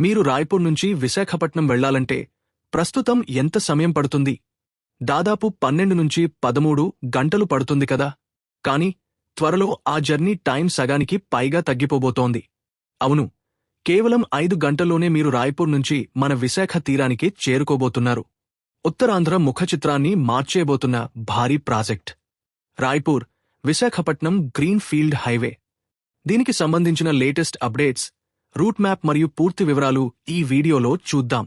మీరు రాయ్పూర్ నుంచి విశాఖపట్నం వెళ్ళాలంటే ప్రస్తుతం ఎంత సమయం పడుతుంది? దాదాపు పన్నెండు నుంచి పదమూడు గంటలు పడుతుంది కదా. కాని త్వరలో ఆ జర్నీ టైం సగానికి పైగా తగ్గిపోబోతోంది. అవును కేవలం ఐదు గంటల్లోనే మీరు రాయ్పూర్ నుంచి మన విశాఖ తీరానికి చేరుకోబోతున్నారు. ఉత్తరాంధ్ర ముఖచిత్రాన్ని మార్చేయబోతున్న భారీ project. Raipur Visakhapatnam green field highway. దీనికి సంబంధించిన లేటెస్ట్ అప్డేట్స్ రూట్ మ్యాప్ మరియు పూర్తి వివరాలు ఈ వీడియోలో చూద్దాం.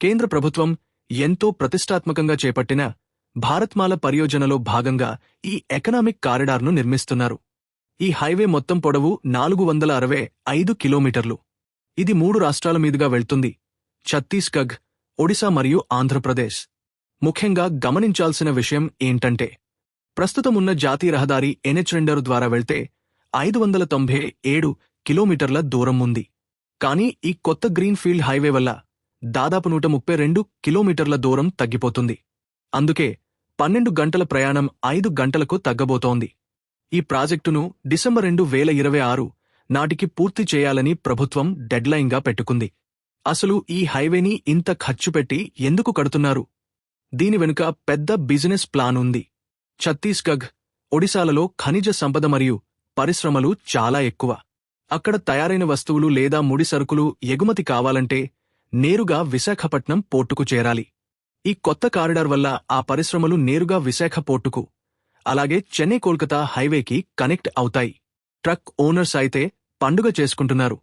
కేంద్ర ప్రభుత్వం ఎంతో ప్రతిష్టాత్మకంగా చేపట్టిన భారత్మాల పరియోజనలో భాగంగా ఈ ఎకనామిక్ కారిడార్ను నిర్మిస్తున్నారు. ఈ హైవే మొత్తం పొడవు నాలుగు వందల అరవై ఐదు కిలోమీటర్లు. ఇది మూడు రాష్ట్రాల మీదుగా వెళ్తుంది. ఛత్తీస్గఢ్ ఒడిశా మరియు ఆంధ్రప్రదేశ్. ముఖ్యంగా గమనించాల్సిన విషయం ఏంటంటే ప్రస్తుతం ఉన్న జాతీయ రహదారి ఎన్హెచ్ రెండరు ద్వారా వెళ్తే ఐదు వందల తొంభై ఏడు కిలోమీటర్ల దూరం ఉంది. కానీ ఈ కొత్త గ్రీన్ ఫీల్డ్ హైవే వల్ల దాదాపు నూట ముప్పై రెండు కిలోమీటర్ల దూరం తగ్గిపోతుంది. అందుకే పన్నెండు గంటల ప్రయాణం ఐదు గంటలకు తగ్గబోతోంది. ఈ ప్రాజెక్టును డిసెంబర్ రెండు వేల ఇరవై ఆరు నాటికి పూర్తి చేయాలని ప్రభుత్వం డెడ్లైన్గా పెట్టుకుంది. అసలు ఈ హైవేని ఇంత ఖర్చు పెట్టి ఎందుకు కడుతున్నారు? దీని వెనుక పెద్ద బిజినెస్ ప్లాన్ ఉంది. ఛత్తీస్గఢ్ ఒడిశాలలో ఖనిజ సంపద మరియు పరిశ్రమలు చాలా ఎక్కువ. అక్కడ తయారైన వస్తువులు లేదా ముడి సరుకులు ఎగుమతి కావాలంటే నేరుగా విశాఖపట్నం పోర్టుకు చేరాలి. ఈ కొత్త కారిడార్ వల్ల ఆ పరిశ్రమలు నేరుగా విశాఖ పోర్టుకు అలాగే చెన్నై కోల్కతా హైవేకి కనెక్ట్ అవుతాయి. ట్రక్ ఓనర్స్ అయితే పండుగ చేసుకుంటున్నారు.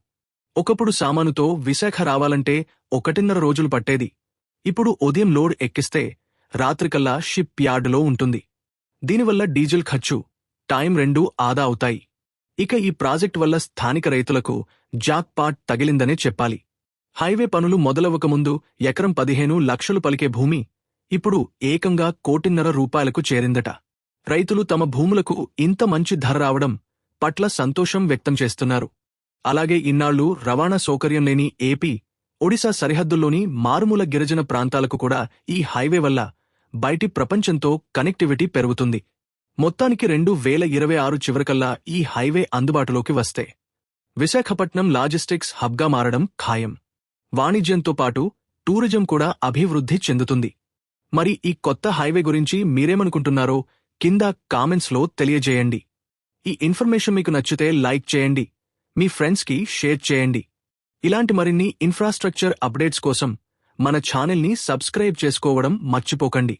ఒకప్పుడు సామానుతో విశాఖ రావాలంటే ఒకటిన్నర రోజులు పట్టేది. ఇప్పుడు ఉదయం లోడ్ ఎక్కిస్తే రాత్రికల్లా షిప్ యార్డులో ఉంటుంది. దీనివల్ల డీజిల్ ఖర్చు టైం రెండూ ఆదా అవుతాయి. ఇక ఈ ప్రాజెక్ట్ వల్ల స్థానిక రైతులకు జాక్ పాట్ తగిలిందనే చెప్పాలి. హైవే పనులు మొదలవ్వకముందు ఎకరం పదిహేను లక్షలు పలికే భూమి ఇప్పుడు ఏకంగా కోటిన్నర రూపాయలకు చేరిందట. రైతులు తమ భూములకు ఇంత మంచి ధర రావడం పట్ల సంతోషం వ్యక్తం చేస్తున్నారు. అలాగే ఇన్నాళ్ళు రవాణా సౌకర్యం లేని ఏపీ ఒడిశా సరిహద్దుల్లోని మారుమూల గిరిజన ప్రాంతాలకు కూడా ఈ హైవే వల్ల బయటి ప్రపంచంతో కనెక్టివిటీ పెరుగుతుంది. మొత్తానికి రెండు వేల ఇరవై ఆరు చివరికల్లా ఈ హైవే అందుబాటులోకి వస్తే. విశాఖపట్నం లాజిస్టిక్స్ హబ్గా మారడం ఖాయం. వాణిజ్యంతో పాటు టూరిజం కూడా అభివృద్ధి చెందుతుంది. మరి ఈ కొత్త హైవే గురించి మీరేమనుకుంటున్నారో కింద కామెంట్స్లో తెలియజేయండి. ఈ ఇన్ఫర్మేషన్ మీకు నచ్చితే లైక్ చేయండి. మీ ఫ్రెండ్స్కి షేర్ చేయండి. ఇలాంటి మరిన్ని ఇన్ఫ్రాస్ట్రక్చర్ అప్డేట్స్ కోసం మన ఛానల్ని సబ్స్క్రైబ్ చేసుకోవడం మర్చిపోకండి.